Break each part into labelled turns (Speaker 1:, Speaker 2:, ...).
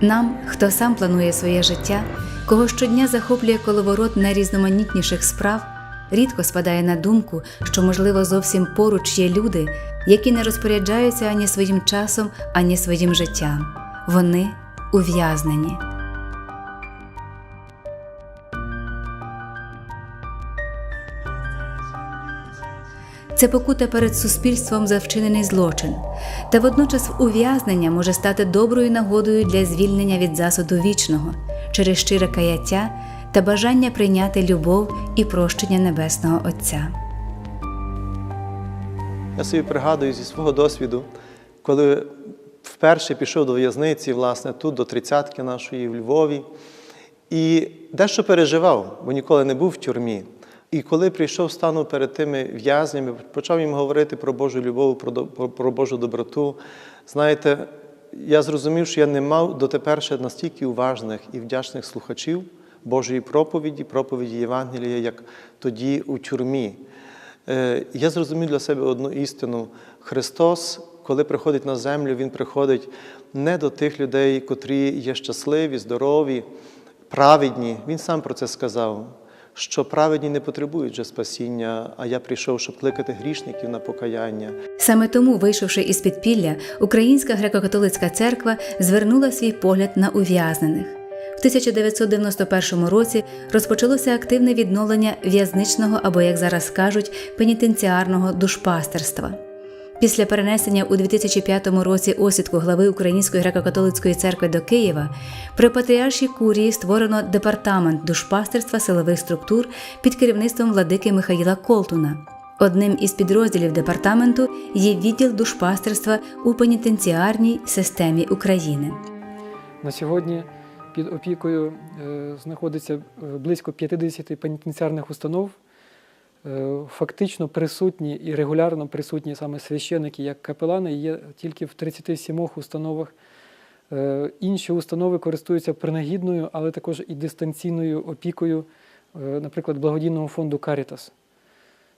Speaker 1: Нам, хто сам планує своє життя, кого щодня захоплює коловорот найрізноманітніших справ, рідко спадає на думку, що, можливо, зовсім поруч є люди, які не розпоряджаються ані своїм часом, ані своїм життям. Вони ув'язнені. Це покута перед суспільством за вчинений злочин, та водночас ув'язнення може стати доброю нагодою для звільнення від засуду вічного через щире каяття та бажання прийняти любов і прощення Небесного Отця.
Speaker 2: Я собі пригадую зі свого досвіду, коли вперше пішов до в'язниці, власне, тут, до тридцятки нашої в Львові, і дещо переживав, бо ніколи не був в тюрмі. І коли прийшов, станув перед тими в'язнями, почав їм говорити про Божу любов, про, Божу доброту. Знаєте, я зрозумів, що я не мав дотепер ще настільки уважних і вдячних слухачів Божої проповіді, проповіді Євангелія, як тоді у тюрмі. Е, Я зрозумів для себе одну істину. Христос, коли приходить на землю, Він приходить не до тих людей, котрі є щасливі, здорові, праведні. Він сам про це сказав, що праведні не потребують вже спасіння, а я прийшов, щоб кликати грішників на покаяння.
Speaker 1: Саме тому, вийшовши із підпілля, Українська греко-католицька церква звернула свій погляд на ув'язнених. В 1991 році розпочалося активне відновлення в'язничного або, як зараз кажуть, пенітенціарного душпастерства. Після перенесення у 2005 році осідку глави Української греко-католицької церкви до Києва при патріаршій курії створено департамент душпастерства силових структур під керівництвом владики Михаїла Колтуна. Одним із підрозділів департаменту є відділ душпастерства у пенітенціарній системі України.
Speaker 3: На сьогодні під опікою е, знаходиться е, близько 50 пенітенціарних установ. Е, Фактично присутні і регулярно присутні саме священики як капелани є тільки в 37 установах. Е, Інші установи користуються принагідною, але також і дистанційною опікою, е, наприклад, благодійного фонду Карітас.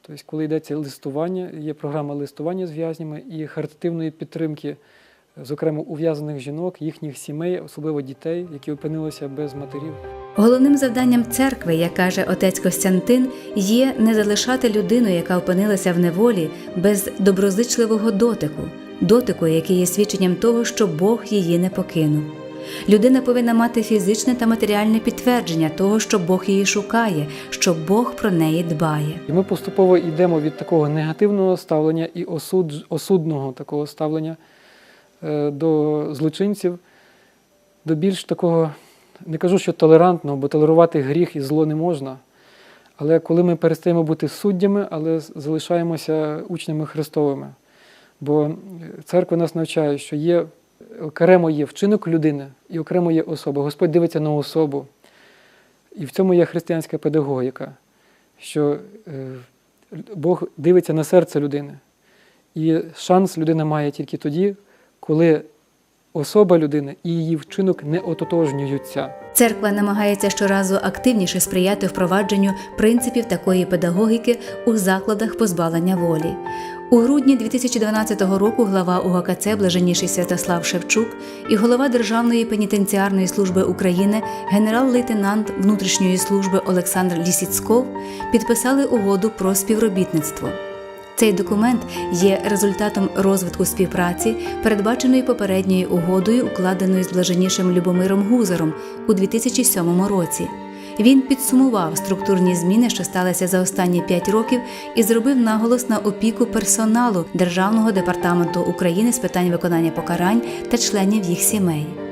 Speaker 3: Тобто, коли йдеться листування, є програма листування з в'язнями і харитативної підтримки, зокрема ув'язаних жінок, їхніх сімей, особливо дітей, які опинилися без матерів.
Speaker 1: Головним завданням церкви, як каже отець Костянтин, є не залишати людину, яка опинилася в неволі, без доброзичливого дотику, дотику, який є свідченням того, що Бог її не покинув. Людина повинна мати фізичне та матеріальне підтвердження того, що Бог її шукає, що Бог про неї дбає.
Speaker 3: І ми поступово йдемо від такого негативного ставлення і осуд, осудного такого ставлення до злочинців, до більш такого, не кажу, що толерантного, бо толерувати гріх і зло не можна. Але коли ми перестаємо бути суддями, але залишаємося учнями Христовими. Бо е, церква нас навчає, що є окремо є вчинок людини і окремо є особа. Господь дивиться на особу. І в цьому є християнська педагогіка, що е, Бог дивиться на серце людини. І шанс людина має тільки тоді, коли особа людини і її вчинок не ототожнюються.
Speaker 1: Церква намагається щоразу активніше сприяти впровадженню принципів такої педагогіки у закладах позбавлення волі. У грудні 2012 року глава УГКЦ Блаженніший Святослав Шевчук і голова Державної пенітенціарної служби України генерал-лейтенант внутрішньої служби Олександр Лісіцков підписали угоду про співробітництво. Цей документ є результатом розвитку співпраці, передбаченої попередньою угодою, укладеною з блаженнішим Любомиром Гузером у 2007 році. Він підсумував структурні зміни, що сталися за останні п'ять років, і зробив наголос на опіку персоналу Державного департаменту України з питань виконання покарань та членів їх сімей.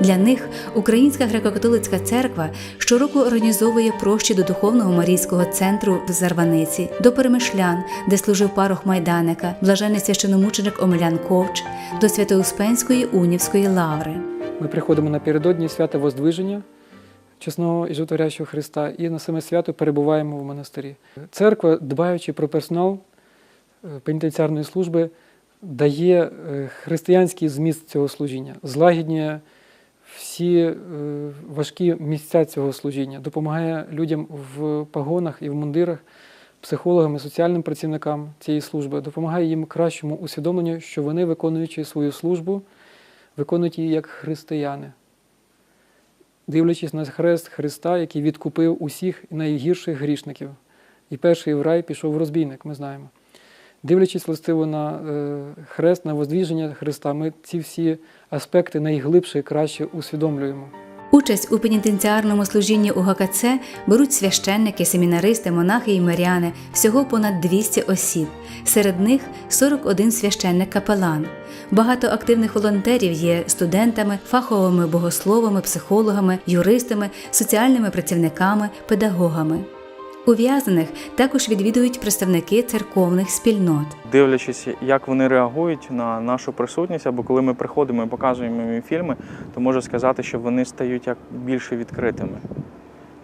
Speaker 1: Для них Українська греко-католицька церква щороку організовує прощі до духовного Марійського центру в Зарваниці, до Перемишлян, де служив парох Майданика, блажений священомученик Омелян Ковч, до Святоуспенської унівської лаври.
Speaker 3: Ми приходимо напередодні свята Воздвиження, чесного і животворящого Христа, і на саме свято перебуваємо в монастирі. Церква, дбаючи про персонал е, пенітенціарної служби, дає е, християнський зміст цього служіння, злагіднює всі е, важкі місця цього служіння, допомагає людям в погонах і в мундирах, психологам і соціальним працівникам цієї служби, допомагає їм кращому усвідомленню, що вони, виконуючи свою службу, виконують її як християни. дивлячись на хрест Христа, який відкупив усіх найгірших грішників. І перший в рай пішов розбійник, ми знаємо. Дивлячись властиво на е, хрест, на воздвіження Христа, ми ці всі аспекти найглибше і краще усвідомлюємо.
Speaker 1: Участь у пенітенціарному служінні у ГКЦ беруть священники, семінаристи, монахи і миряни, всього понад 200 осіб. Серед них 41 священник-капелан. Багато активних волонтерів є студентами, фаховими богословами, психологами, юристами, соціальними працівниками, педагогами. Ув'язаних також відвідують представники церковних спільнот.
Speaker 4: Дивлячись, як вони реагують на нашу присутність, або коли ми приходимо і показуємо їм фільми, то можу сказати, що вони стають як більше відкритими.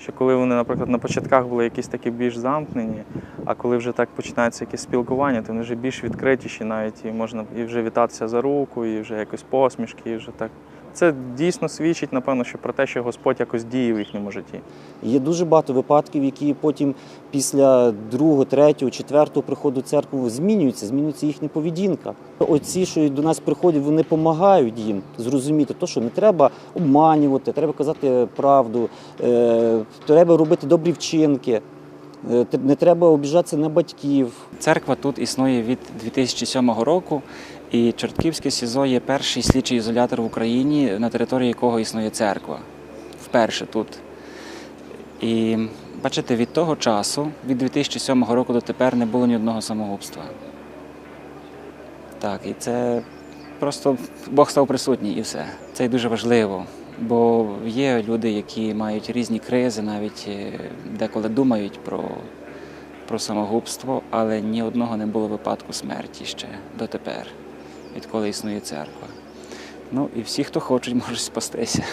Speaker 4: Що коли вони, наприклад, на початках були якісь такі більш замкнені, а коли вже так починається якесь спілкування, то вони вже більш відкритіші, навіть і можна і вже вітатися за руку, і вже якось посмішки, і вже так. Це дійсно свідчить, напевно, що про те, що Господь якось діє в їхньому житті.
Speaker 5: Є дуже багато випадків, які потім після другого, третього, четвертого приходу в церкву змінюються, змінюється їхня поведінка. Оці, що до нас приходять, вони допомагають їм зрозуміти, то, що не треба обманювати, треба казати правду, е, треба робити добрі вчинки, е, не треба обіжатися на батьків.
Speaker 6: Церква тут існує від 2007 року, і Чортківське СІЗО є перший слідчий ізолятор в Україні, на території якого існує церква. Вперше тут. І бачите, від того часу, від 2007 року до тепер, не було ні одного самогубства. Так, і це просто Бог став присутній і все. Це дуже важливо. Бо є люди, які мають різні кризи, навіть е, деколи думають про про самогубство, але ні одного не було випадку смерті ще дотепер, відколи існує церква. Ну і всі, хто хочуть, можуть спастися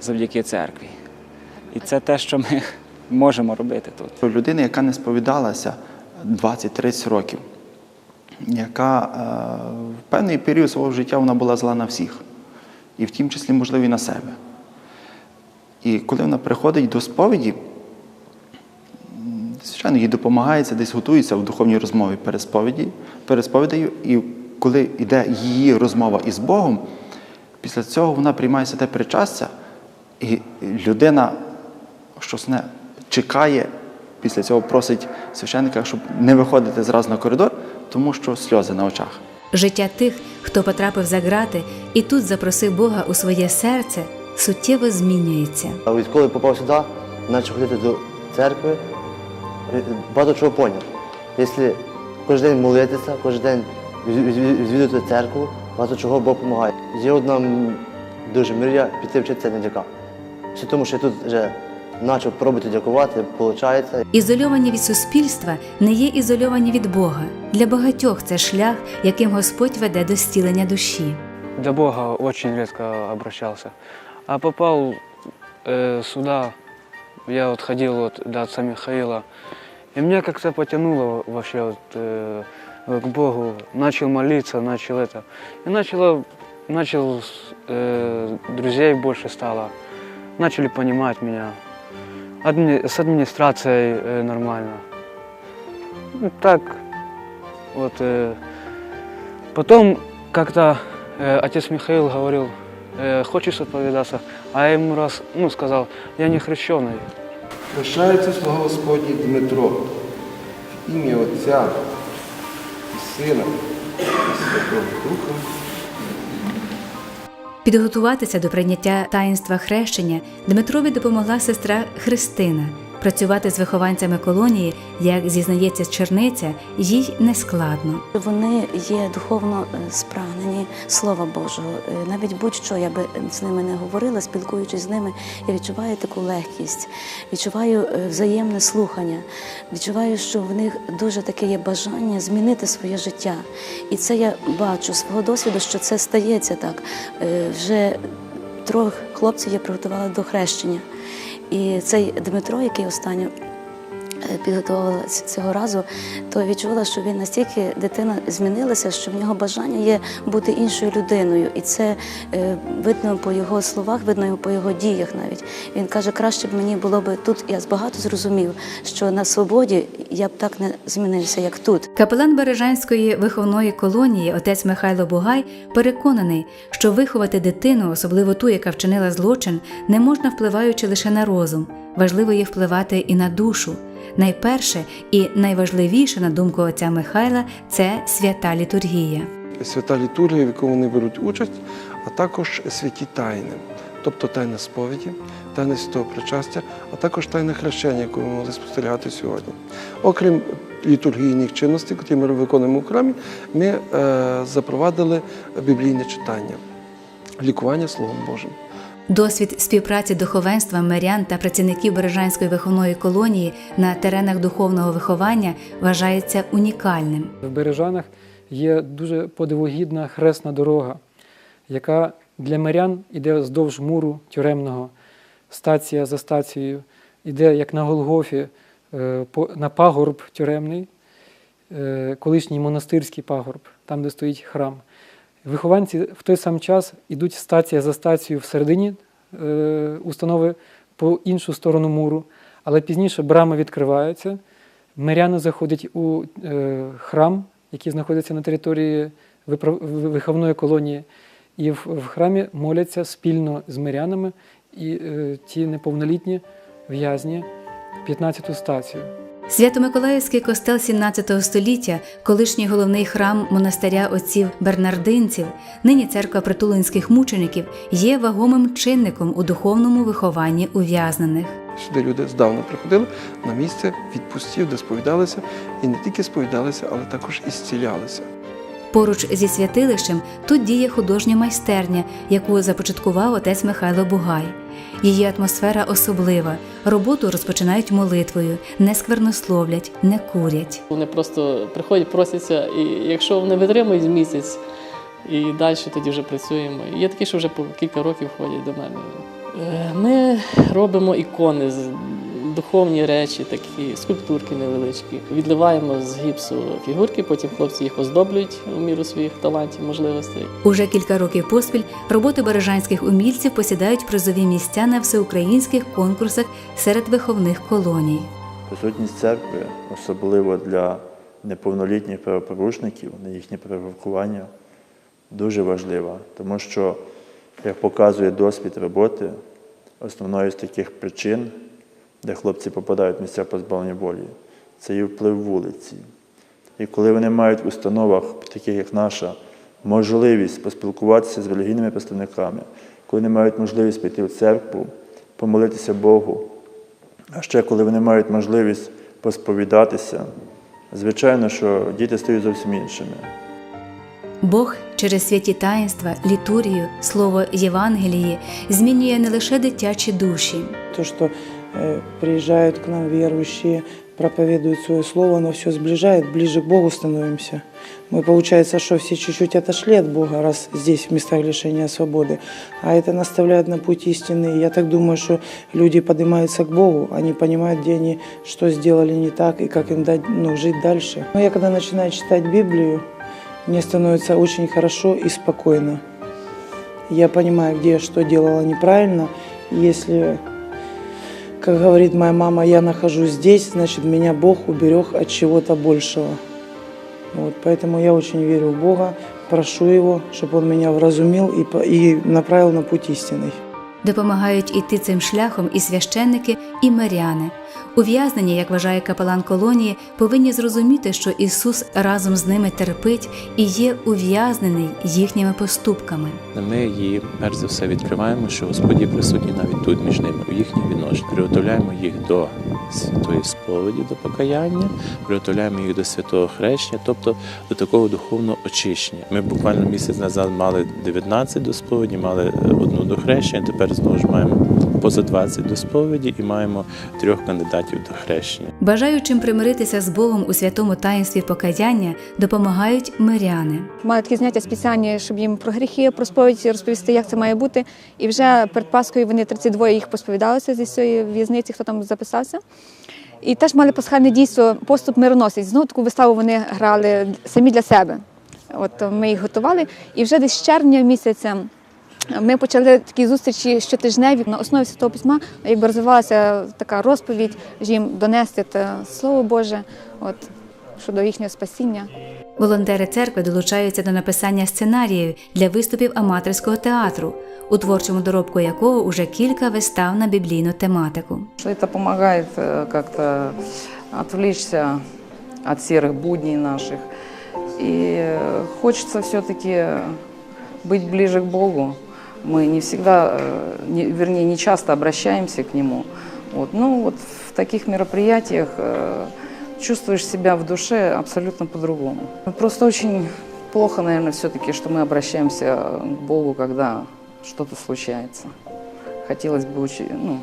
Speaker 6: завдяки церкві. І це те, що ми можемо робити тут.
Speaker 7: Людина, яка не сповідалася 20-30 років, яка е, в певний період свого життя вона була зла на всіх, і в тім числі, можливо, і на себе. І коли вона приходить до сповіді, звичайно, їй допомагається, десь готується в духовній розмові перед сповіді, перед сповідею, і коли йде її розмова із Богом, після цього вона приймає святе причастя, і людина щось не чекає, після цього просить священника, щоб не виходити зразу на коридор, тому що сльози на очах.
Speaker 1: Життя тих, хто потрапив за грати і тут запросив Бога у своє серце, суттєво змінюється.
Speaker 8: А відколи попав сюди, почав ходити до церкви, е, багато чого поняв. Якщо кожен день молитися, кожен день відвідувати церкву, багато чого Бог допомагає. Є одна дуже мрія піти вчитися на дяка. Все тому, що я тут вже почав пробувати дякувати, виходить.
Speaker 1: Ізольовані від суспільства не є ізольовані від Бога. Для багатьох це шлях, яким Господь веде до зцілення душі.
Speaker 9: до Бога очень редко обращался. А попал э, сюда, я вот ходил вот до отца Михаила, и меня как-то потянуло вообще вот, э, к Богу. Начал молиться, начал это. И начало, начал, э, друзей больше стало, начали понимать меня. Адми- с администрацией э, нормально. Ну, так, вот. э, потом как-то э, отец Михаил говорил, э, хочешь отповедаться? А я ему раз, ну, сказал, я не хрещеный.
Speaker 10: Прощається слуга Господній Дмитро, в ім'я Отця і Сина Святого Духа.
Speaker 1: Підготуватися до прийняття таїнства хрещення Дмитрові допомогла сестра Христина. Працювати з вихованцями колонії, як зізнається черниця, їй не складно.
Speaker 11: Вони є духовно е, спрагнені Слова Божого. Е, Навіть будь-що я би з ними не говорила, спілкуючись з ними, я відчуваю таку легкість, відчуваю е, взаємне слухання, відчуваю, що в них дуже таке є бажання змінити своє життя. І це я бачу свого досвіду, що це стається так. Вже трьох хлопців я приготувала до хрещення. І цей Дмитро, який останньо підготувалася цього разу, то відчула, що він настільки дитина змінилася, що в нього бажання є бути іншою людиною, і це е, видно по його словах, видно по його діях навіть. Він каже, краще б мені було би тут. Я багато зрозумів, що на свободі я б так не змінився, як тут.
Speaker 1: Капелан Бережанської виховної колонії, отець Михайло Бугай, переконаний, що виховати дитину, особливо ту, яка вчинила злочин, не можна впливаючи лише на розум. Важливо є впливати і на душу. Найперше і найважливіше, на думку отця Михайла, це свята літургія.
Speaker 10: Свята літургія, в якому вони беруть участь, а також святі тайни, тобто тайна сповіді, тайна святого причастя, а також тайна хрещення, яку ми могли спостерігати сьогодні. Окрім літургійних чинностей, які ми виконуємо в храмі, ми е, запровадили біблійне читання, лікування Словом Божим.
Speaker 1: Досвід співпраці духовенства, мирян та працівників Бережанської виховної колонії на теренах духовного виховання вважається унікальним.
Speaker 3: В Бережанах є дуже подивогідна хресна дорога, яка для мирян іде вздовж муру тюремного, стація за стацією, іде як на Голгофі е, на пагорб тюремний, е, колишній монастирський пагорб, там, де стоїть храм. Вихованці в той сам час ідуть стація за стацією всередині е, установи по іншу сторону муру, але пізніше брами відкриваються. Миряни заходять у е, храм, який знаходиться на території виховної колонії, і в, в храмі моляться спільно з мирянами і е, ті неповнолітні в'язні 15-ту стацію.
Speaker 1: Свято-Миколаївський костел 17 століття, колишній головний храм монастиря отців Бернардинців, нині церква притулинських мучеників, є вагомим чинником у духовному вихованні ув'язнених.
Speaker 10: Сюди люди здавна приходили на місце відпустів, де сповідалися, і не тільки сповідалися, але також і зцілялися.
Speaker 1: Поруч зі святилищем тут діє художня майстерня, яку започаткував отець Михайло Бугай. Її атмосфера особлива. Роботу розпочинають молитвою, не сквернословлять, не курять.
Speaker 12: Вони просто приходять, просяться, і якщо вони витримують місяць, і далі тоді вже працюємо. Є такі, що вже по кілька років ходять до мене. Е, Ми робимо ікони, духовні речі, такі скульптурки невеличкі. Відливаємо з гіпсу фігурки, потім хлопці їх оздоблюють у міру своїх талантів, можливостей.
Speaker 1: Уже кілька років поспіль роботи бережанських умільців посідають призові місця на всеукраїнських конкурсах серед виховних колоній.
Speaker 13: Присутність церкви, особливо для неповнолітніх правопорушників, на їхнє перевиховання, дуже важлива, тому що, як показує досвід роботи, основною з таких причин, де хлопці попадають в місця позбавлення волі, це є вплив вулиці. І коли вони мають в установах, таких як наша, можливість поспілкуватися з релігійними представниками, коли вони мають можливість піти в церкву, помолитися Богу, а ще коли вони мають можливість посповідатися, звичайно, що діти стають зовсім іншими.
Speaker 1: Бог через святі таїнства, літургію, слово Євангелії змінює не лише дитячі душі.
Speaker 14: То, э, приезжают к нам верующие, проповедуют свое слово, оно все сближает, ближе к Богу становимся. Мы, получается, что все чуть-чуть отошли от Бога, раз здесь, в местах лишения свободы, а это наставляет на путь истины. Я так думаю, что люди поднимаются к Богу, они понимают, где они, что сделали не так и как им дать, ну, жить дальше. Но я когда начинаю читать Библию, мне становится очень хорошо и спокойно. Я понимаю, где я что делала неправильно. Если как говорит моя мама, я нахожусь здесь, значит, меня Бог уберег от чего-то большего. Вот, поэтому я очень верю в Бога, прошу Его, чтобы Он меня вразумил и, по- и направил на путь истинный.
Speaker 1: Допомагають іти цим шляхом і священники, і миряни. Ув'язнені, як вважає капелан колонії, повинні зрозуміти, що Ісус разом з ними терпить і є ув'язнений їхніми поступками.
Speaker 15: Ми її перш за все відкриваємо, що Господь є присутній тут між ними у їхніх відношеннях. Приготовляємо їх до святої сповіді, до покаяння, приготовляємо їх до святого хрещення, тобто до такого духовного очищення. Ми буквально місяць назад мали 19 до сповіді, мали е, одну до хрещення. Тепер знову ж маємо поза 20 до сповіді і маємо трьох кандидатів до хрещення.
Speaker 1: Бажаючим примиритися з Богом у святому таїнстві покаяння допомагають миряни.
Speaker 16: Мали такі заняття спеціальні, щоб їм про гріхи, про сповідь розповісти, як це має бути. І вже перед Паскою вони 32 їх посповідалися зі своєї в'язниці, хто там записався. І теж мали пасхальне дійство поступ мироносець. Знову таку виставу вони грали самі для себе. От ми їх готували. І вже десь з червня місяця ми почали такі зустрічі щотижневі на основі святого письма, якби розвивалася така розповідь, їм донести те слово Боже, от щодо їхнього спасіння.
Speaker 1: Волонтери церкви долучаються до написання сценаріїв для виступів аматорського театру, у творчому доробку якого уже кілька вистав на біблійну тематику.
Speaker 17: Что это помогает э, как-то отвлечься от серых будней наших. И э, хочется все-таки быть ближе к Богу. Мы не всегда, э, не- вернее, не часто обращаемся к Нему. Вот. Ну вот в таких мероприятиях э, чувствуешь себя в душе абсолютно по-другому. Просто очень плохо, наверное, все-таки, что мы обращаемся к Богу, когда что-то случается. Хотелось бы, очень, ну,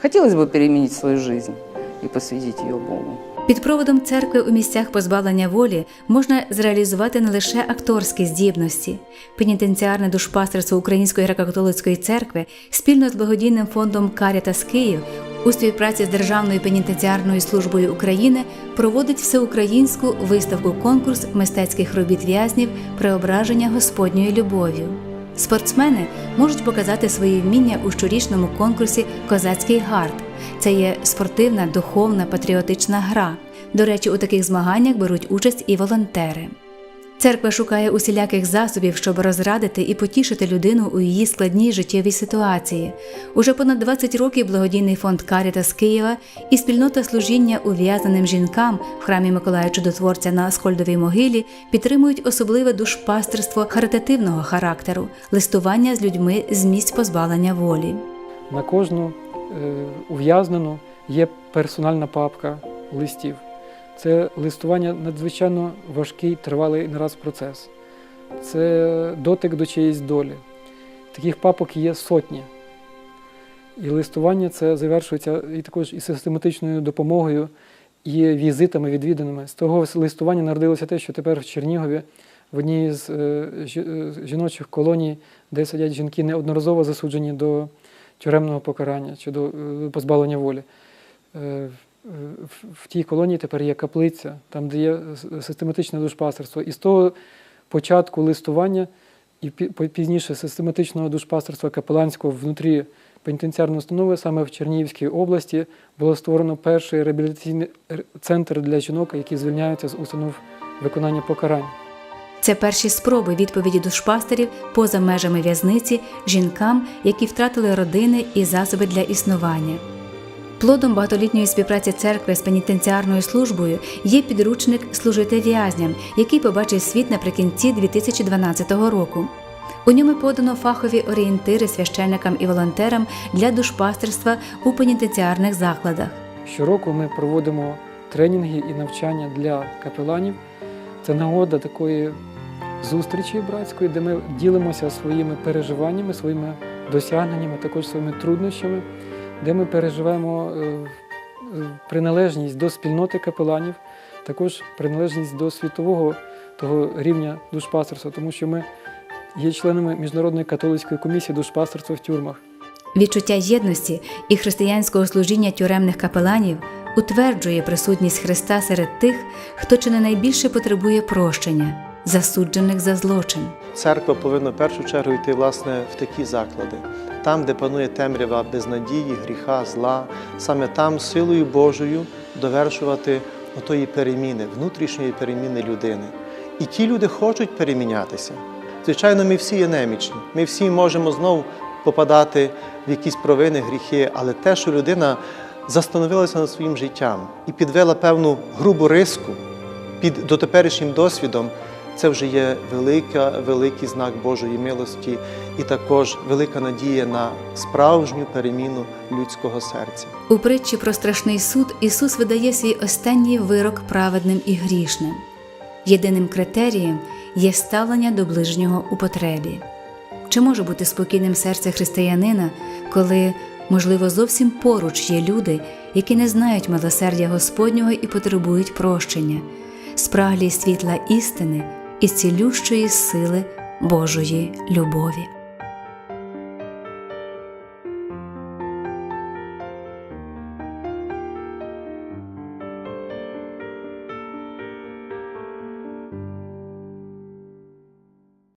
Speaker 17: хотелось бы переменить свою жизнь и посвятить ее Богу.
Speaker 1: Під проводом церкви у місцях позбавлення волі можна зреалізувати не лише акторські здібності. Пенітенціарне душпастерство Української греко-католицької церкви спільно з благодійним фондом Карітас Київ у співпраці з Державною пенітенціарною службою України проводить всеукраїнську виставку-конкурс мистецьких робіт в'язнів преображення Господньою любов'ю. Спортсмени можуть показати свої вміння у щорічному конкурсі Козацький гард. Це є спортивна, духовна, патріотична гра. До речі, у таких змаганнях беруть участь і волонтери. Церква шукає усіляких засобів, щоб розрадити і потішити людину у її складній життєвій ситуації. Уже понад 20 років благодійний фонд Карітас Києва і спільнота служіння ув'язненим жінкам в храмі Миколая Чудотворця на Аскольдовій могилі підтримують особливе душпастерство харитативного характеру, листування з людьми з місць позбавлення волі.
Speaker 3: На кожну е, ув'язнену є персональна папка листів. Це листування надзвичайно важкий, тривалий не раз процес. Це дотик до чиєїсь долі. Таких папок є сотні. І листування це завершується і також і систематичною допомогою, і візитами відвіданими. З того листування народилося те, що тепер в Чернігові в одній з е, е, жіночих колоній, де сидять жінки, неодноразово засуджені до тюремного покарання чи до е, позбавлення волі. Е, в- В тій колонії тепер є каплиця, там де є систематичне душпастерство. І з того початку листування і пізніше систематичного душпастерства капеланського внутрі пенітенціарної установи саме в Чернігівській області було створено перший реабілітаційний центр для жінок, які звільняються з установ виконання покарань.
Speaker 1: Це перші спроби відповіді душпастерів поза межами в'язниці жінкам, які втратили родини і засоби для існування. Плодом багатолітньої співпраці церкви з пенітенціарною службою є підручник Служити в'язням, який побачив світ наприкінці 2012 року. У ньому подано фахові орієнтири священникам і волонтерам для душпастерства у пенітенціарних закладах.
Speaker 3: Щороку ми проводимо тренінги і навчання для капеланів. Це нагода такої зустрічі братської, де ми ділимося своїми переживаннями, своїми досягненнями, також своїми труднощами, де ми переживаємо е, е, приналежність до спільноти капеланів, також приналежність до світового того рівня душпастерства, тому що ми є членами Міжнародної католицької комісії душпастерства в тюрмах.
Speaker 1: Відчуття єдності і християнського служіння тюремних капеланів утверджує присутність Христа серед тих, хто чи не найбільше потребує прощення, засуджених за злочин.
Speaker 2: Церква повинна в першу чергу йти власне в такі заклади. Там, де панує темрява безнадії, гріха, зла, саме там силою Божою довершувати отої переміни, внутрішньої переміни людини. І ті люди хочуть перемінятися. Звичайно, ми всі є немічні. Ми всі можемо знов попадати в якісь провини, гріхи, але те, що людина застановилася над своїм життям і підвела певну грубу риску під дотеперішнім досвідом, це вже є велика, великий знак Божої милості і також велика надія на справжню переміну людського серця.
Speaker 1: У притчі про страшний суд Ісус видає свій останній вирок праведним і грішним. Єдиним критерієм є ставлення до ближнього у потребі. Чи може бути спокійним серце християнина, коли, можливо, зовсім поруч є люди, які не знають милосердя Господнього і потребують прощення, спраглі світла істини і цілющої сили Божої любові?